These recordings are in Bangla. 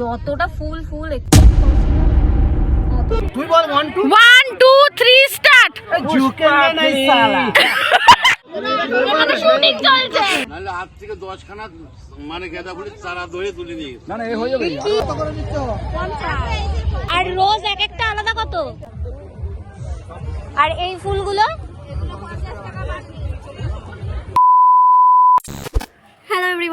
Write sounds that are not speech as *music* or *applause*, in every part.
যতটা ফুল ফুল তুই বল one two one two three start ঝুঁকেঙ্গে নাই সালা শুটিং চলছে। নাহলে হাত থেকে দশখানা মানে গেঁদা ফুলের চারা ধরে তুলে নিয়ে গেছে। না হয়ে যাবে। আর রোজ এক একটা আলাদা কত? আর এই ফুলগুলো?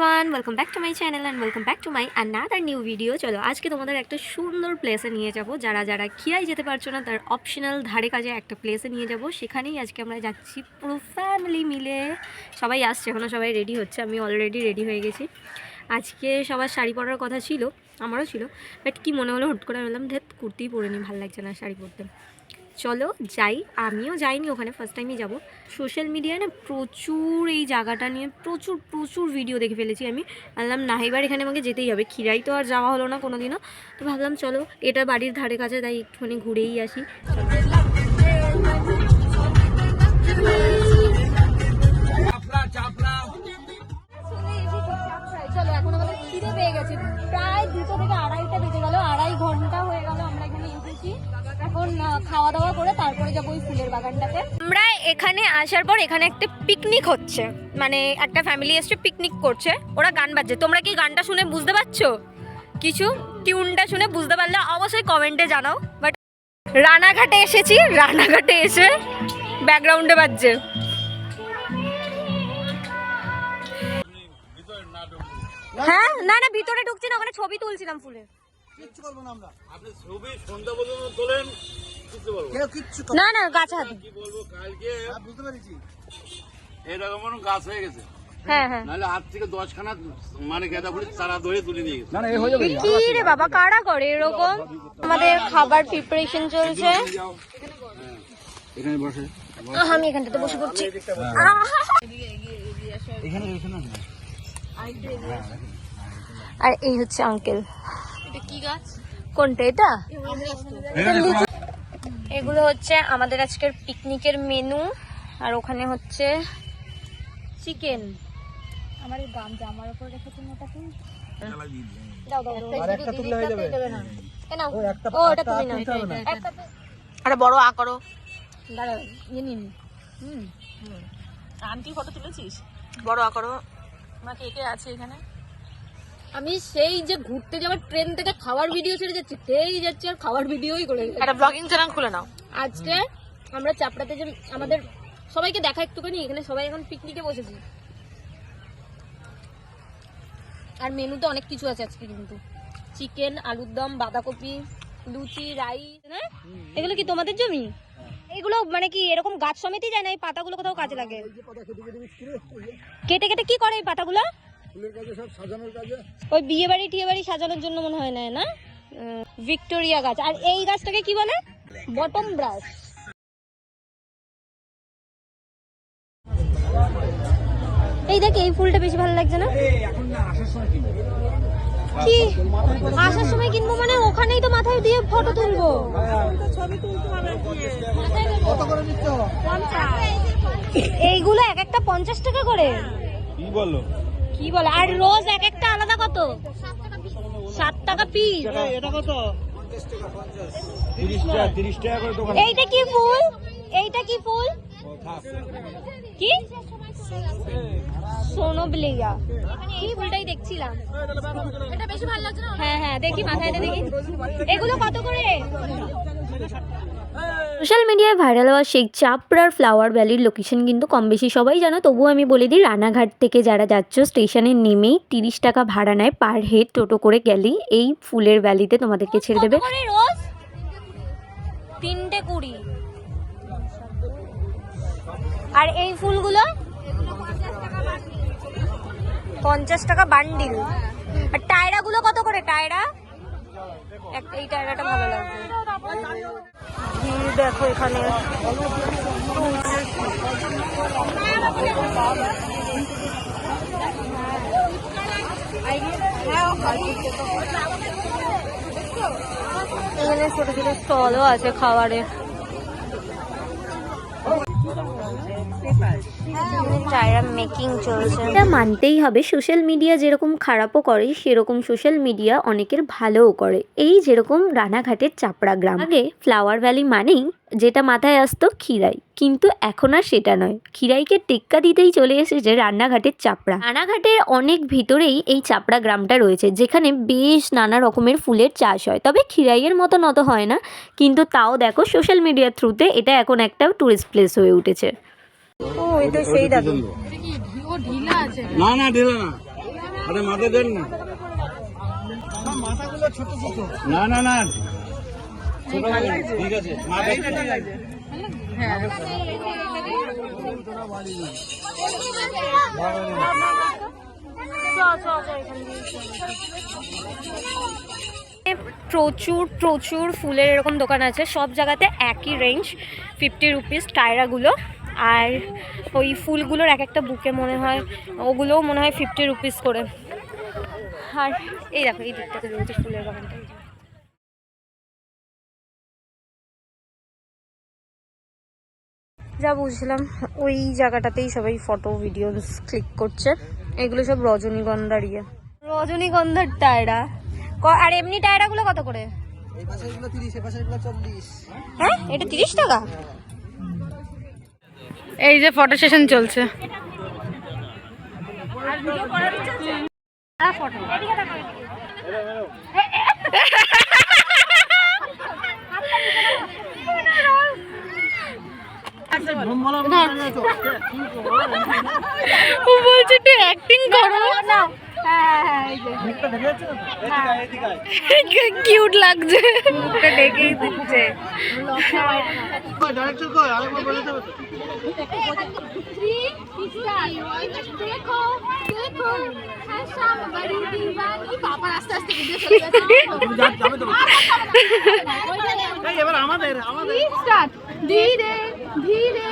Everyone welcome back to my channel and welcome back to my another new video চলো, আজকে তোমাদের একটা সুন্দর প্লেসে নিয়ে যাব। যারা যারা খিয়াই যেতে পারছ না, তার অপশনাল ধারে কাজে একটা প্লেসে নিয়ে যাব। সেখানেই আজকে আমরা যাচ্ছি পুরো ফ্যামিলি মিলে। সবাই আসছে এখনও সবাই রেডি হচ্ছে। আমি অলরেডি রেডি হয়ে গেছি। আজকে সবার শাড়ি পরার কথা ছিল, আমারও ছিল। বাট কি মনে হলো, হুট করে বললাম ধেত কুর্তিই পরে নি, ভালো লাগছে না শাড়ি পরতে। চলো যাই। আমিও যাইনি ওখানে ফার্স্ট টাইমই যাব। সোশ্যাল মিডিয়ায় না প্রচুর এই জায়গাটা নিয়ে প্রচুর প্রচুর ভিডিও দেখে ফেলেছি আমি। ভাবলাম নাহিবার এখানে আমাকে যেতেই হবে। খিরাই তো আর যাওয়া হলো না কোনো দিনও তো ভাবলাম চলো এটা বাড়ির ধারে কাছে তাই একটুখানি ঘুরেই আসি। চলো এখন আমাদের খিদে পেয়ে গেছে। প্রায় দুটো থেকে আড়াইটা বেজে গেল আড়াই ঘণ্টা হয়ে গেল এখন খাওয়া দাওয়া করে তারপরে যাব ওই ফুলের বাগানটাতে। আমরা এখানে আসার পর এখানে একটা পিকনিক হচ্ছে। মানে একটা ফ্যামিলি এসছে পিকনিক করছে। ওরা গান বাজছে। তোমরা কি গানটা শুনে বুঝতে পারছ? কিছু? টিউনটা শুনে বুঝতে পারলে অবশ্যই কমেন্টে জানাও। বাট রানাঘাটে এসেছি। রানাঘাটে এসে ব্যাকগ্রাউন্ডে বাজছে। হ্যাঁ? না না ভিতরে ঢুকছি না। ওখানে ছবি তুলছিলাম ফুলে। কিচ্ছু করব না আমরা। আপনি ছবি সন্ধ্যা পর্যন্ত তোলেন কেউ কিচ্ছু না না গাছ হাতে কি বলব কালকে বুঝতে পেরেছি। এরকম কোনো গাছ হয়ে গেছে। হ্যাঁ হ্যাঁ। মানে হয়ে বাবা কারা করে এরকম? আমাদের খাবার প্রিপারেশন চলছে। এখানে বসে। আমি এখানটাতে বসে পড়ছি। এখানে বসে না? আর এই হচ্ছে আঙ্কেল কোনটা এটা? এগুলো হচ্ছে আমাদের আজকের পিকনিকের মেনু আর ওখানে হচ্ছে চিকেন। আমার এই গাম জামার উপর দাও দাও আর একটা হয়ে বড় আ করো। ইয়ে নিন। আন্টি ফটো তুলেছিস? বড় আ করো। মা কে কে আছে এখানে? আমি সেই যে ঘুরতে যাওয়ার ট্রেন থেকে খাওয়ার ভিডিও ছেড়ে যাচ্ছি সেই যাচ্ছি আর খাওয়ার ভিডিওই করে যাচ্ছি। একটা ব্লগিং চ্যানেল খুলে নাও। আজকে আমরা চাপড়াতে যে আমাদের সবাইকে দেখা একটুখানি এখানে সবাই এখন পিকনিকে বসেছি। আর মেনুতে অনেক কিছু আছে আজকে কিন্তু। চিকেন আলুর দম বাঁধাকপি লুচি রাইস। না এগুলো কি তোমাদের জমি? এগুলো মানে কি এরকম গাছ সমেতই যায় না? এই পাতাগুলো কোথাও কাজে লাগে। কেটে কেটে কি করে এই পাতাগুলো? ফুলের কাজে সব সাজানোর কাজে। ওই বিয়ে বাড়ি টিয়ে বাড়ি সাজানোর জন্য মনে হয় না? না ভিক্টোরিয়া গাছ। আর এই গাছটাকে কি বলে? Bottom brush. এই দেখ এই ফুলটা বেশি ভালো লাগছে না? এখন আসার সময় কি কি? আসার সময় কিনবো মানে ওখানেই তো মাথায় দিয়ে ফটো তুলবো। কত করে নিচ্ছ? এইগুলো এক একটা পঞ্চাশ টাকা করে। কি বলল কি বলে? আর রোজ এক একটা আলাদা কত? সাত টাকা পিস এটা কত? তিরিশ টাকা তিরিশ টাকা করে দোকান। এইটা কি ফুল? এইটা কি ফুল? কি? সোনোবলিয়া এই ফুলটাই দেখছিলাম। এটা বেশি ভালো লাগছে না? হ্যাঁ হ্যাঁ দেখি মাথায় দেখি। এগুলো কত করে? সোশ্যাল মিডিয়ায় ভাইরাল হওয়া সেই চাপড়ার ফ্লাওয়ার ভ্যালির লোকেশন কিন্তু কম বেশি সবাই জানো, তবুও আমি বলে দিই, রানাঘাট থেকে যারা যাচ্ছ স্টেশনে নেমেই তিরিশ টাকা ভাড়া নেয় পার হেড টোটো করে গেলেই এই ফুলের ভ্যালিতে তোমাদেরকে ছেড়ে দেবে। তিনটে কুড়ি। আর এই ফুলগুলো? পঞ্চাশ টাকা বান্ডিল আর টায়রা গুলো কত করে? টায়রা? এই টায়রাটা ভালো লাগবে। ভিড় দেখো এখানে। এখানে ছোট ছোট স্টলও আছে খাবারের। মেকিং চলছে। এটা মানতেই হবে সোশ্যাল মিডিয়া যেরকম খারাপও করে, সেরকম সোশ্যাল মিডিয়া অনেকের ভালোও করে। এই যেরকম রানাঘাটের চাপড়া গ্রাম। আগে ফ্লাওয়ার ভ্যালি মানেই যেটা মাথায় আসতো খিরাই কিন্তু এখন আর সেটা নয়। খিরাইকে টেক্কা দিতেই চলে এসেছে রান্নাঘাটের চাপড়া। রানাঘাটের অনেক ভিতরেই এই চাপড়া গ্রামটা রয়েছে, যেখানে বেশ নানা রকমের ফুলের চাষ হয়। তবে খিরাইয়ের মতন অত হয় না, কিন্তু তাও দেখো সোশ্যাল মিডিয়ার থ্রুতে এটা এখন একটা ট্যুরিস্ট প্লেস হয়ে উঠেছে। ও এটা সেই দাদু। না না ঢেলে না। আরে মাথা দেন না। মাথাগুলো ছোট ছোট। না না না। ঠিক আছে প্রচুর প্রচুর ফুলের এরকম দোকান আছে। সব জায়গাতে একই রেঞ্জ ফিফটি রুপিস টায়রাগুলো। আর ওই ফুলগুলোর এক একটা বুকে মনে হয় ওগুলোও মনে হয় ফিফটি রুপিস করে। আর এই দেখো এই দিকটাতে রয়েছে ফুলের বাগানটা। যা বুঝলাম ওই জায়গাটাতেই সবাই ফটো ভিডিওস ক্লিক করছে। এগুলো সব রজনীগন্ধার ইয়ে। রজনীগন্ধার টায়রা। আর এমনি টায়রাগুলো কত করে? হ্যাঁ এটা তিরিশ টাকা? এই যে ফটো সেশন চলছে। বলছে একটু অ্যাক্টিং করো। হ্যাঁ, হ্যাঁ, হ্যাঁ। *laughs* কিউট লাগছে। মুখটা ডেকেই দিচ্ছে। ধীরে ধীরে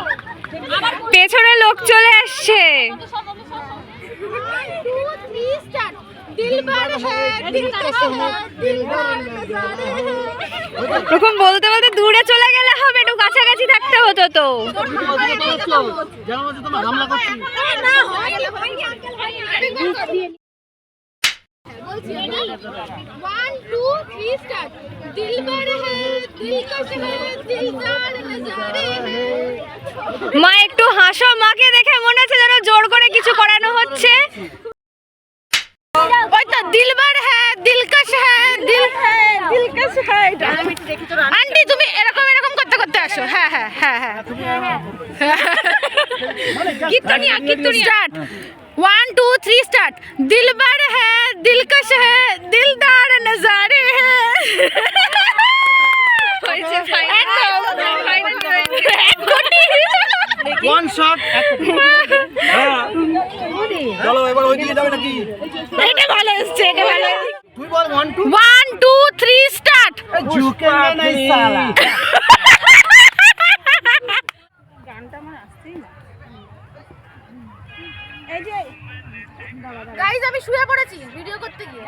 পেছনে লোক চলে আসছে। বলতে বলতে দূরে চলে গেলে হবে একটু কাছাকাছি থাকতে হতো তো। মা একটু হাসো মাকে দেখে মনে হচ্ছে যেন জোর করে কিছু করানো হচ্ছে। ওই তো দিলবার হ্যাঁ দিলকশ হ্যাঁ দিল হ্যাঁ দিলকশ হ্যাঁ আন্টি তুমি এরকম এরকম করতে করতে আসো। হ্যাঁ হ্যাঁ হ্যাঁ হ্যাঁ। কিতনিয়া start one two three start দিলবার হ্যাঁ दिलकश है दिलदार नजारे हैं ওয়ান শট চলো এবার ওই দিকে যাবে নাকি এটা ভালো এসছে এটা ভালো তুই বল one two one two three start ঝুঁকেঙ্গে নাই সালা গাইজ আমি শুয়ে পড়েছি ভিডিও করতে গিয়ে।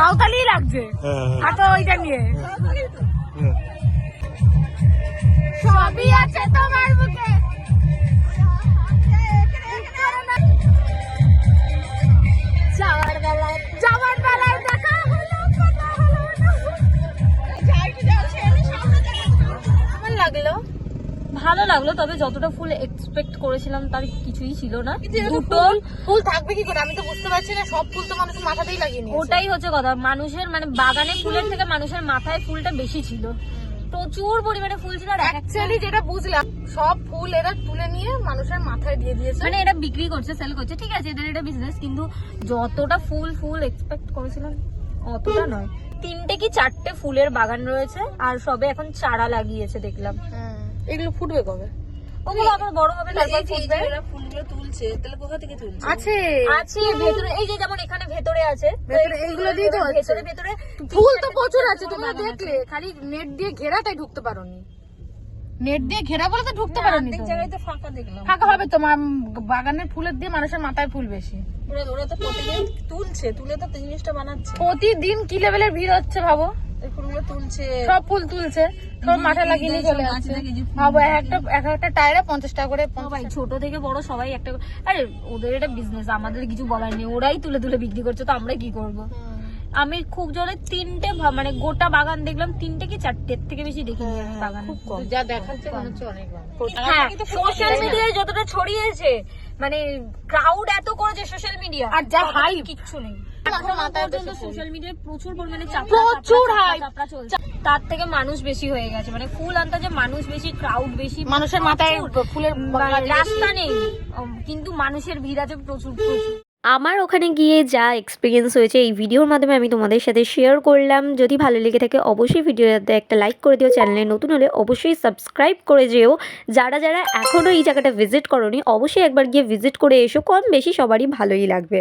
সাঁওতালি লাগছে। হ্যাঁ। হাতে ওইটা নিয়ে। সবই আছে তোমার মুখে লাগল? ভালো লাগল তবে যতটা ফুল এক্সপেক্ট করেছিলাম তার কিছুই ছিল না। দুটো ফুল থাকবে কি করে? আমি তো বুঝতে পারছি না সব ফুল তো মানুষের মাথাতেই লাগিয়ে ওটাই হচ্ছে কথা। মানুষের মানে বাগানে ফুলের থেকে মানুষের মাথায় ফুলটা বেশি ছিল। প্রচুর পরিমাণে ফুল ছিল আর অ্যাকচুয়ালি যেটা বুঝলাম সব ফুল এরা তুলে নিয়ে মানুষের মাথায় দিয়ে দিয়েছে। মানে এটা বিক্রি করছে সেল করছে। ঠিক আছে এদের এটা বিজনেস কিন্তু যতটা ফুল ফুল এক্সপেক্ট করেছিলাম অতটা নয়। তিনটে কি চারটে ফুলের বাগান রয়েছে আর সবে এখন চারা লাগিয়েছে দেখলাম। হ্যাঁ, এগুলো ফুটবে কবে? ওগুলো আবার বড় হবে তারপর ফুটবে? ফুলগুলো তুলছে তাহলে কোথা থেকে তুলছে? আছে। আছে ভেতরে এই যে যেমন এখানে ভেতরে আছে ভেতরে এইগুলো দিয়ে তো ভেতরে ভেতরে ফুল তো প্রচুর আছে তোমরা দেখলে খালি নেট দিয়ে ঘেরা তাই ঢুকতে পারোনি। নেট দিয়ে ঘেরা বলে তো ঢুকতে পারোনি তুমি। জায়গায় তো ফাঁকা দেখলাম। ফাঁকা হবে তোমার বাগানের ফুলের দিয়ে মানুষের মাথায় ফুল বেশি। ওরা ওরা তো প্রতিদিন তুলছে তুলে তো জিনিসটা বানাচ্ছে। প্রতিদিন কি লেভেলের ভিড় হচ্ছে ভাবো? এই ফুলগুলো তুলছে। সব ফুল তুলছে সব মাথায় লাগিয়ে নিয়ে চলে যাচ্ছে এক একটা এক একটা টায়ারে পঞ্চাশ টাকা করে সবাই ছোট থেকে বড় সবাই একটা আরে ওদের এটা বিজনেস আমাদের কিছু বলার নেই। ওরাই তুলে তুলে বিক্রি করছে তো আমরা কি করব? আমি খুব জোরে তিনটে মানে গোটা বাগান দেখলাম তিনটে কি চারটের থেকে বেশি দেখিনি আমি বাগান। যা দেখাচ্ছে মনে হচ্ছে অনেক হ্যাঁ সোশ্যাল মিডিয়ায় যতটা ছড়িয়েছে মানে ক্রাউড এত করেছে সোশ্যাল মিডিয়া আর যা hype। কিচ্ছু নেই। প্রচুর তার থেকে মানুষ বেশি হয়ে গেছে মানে ফুল আনতে মানুষ বেশি ক্রাউড বেশি মানুষের মাথায় ফুলের মানে রাস্তা নেই কিন্তু মানুষের ভিড় আছে প্রচুর প্রচুর। আমার ওখানে গিয়ে যা এক্সপিরিয়েন্স হয়েছে এই ভিডিওর মাধ্যমে আমি তোমাদের সাথে শেয়ার করলাম। যদি ভালো লেগে থাকে অবশ্যই ভিডিওটাতে একটা লাইক করে দিও। চ্যানেলে নতুন হলে অবশ্যই সাবস্ক্রাইব করে যেও। যারা যারা এখনও এই জায়গাটা ভিজিট করনি অবশ্যই একবার গিয়ে ভিজিট করে এসো। কম বেশি সবারই ভালোই লাগবে।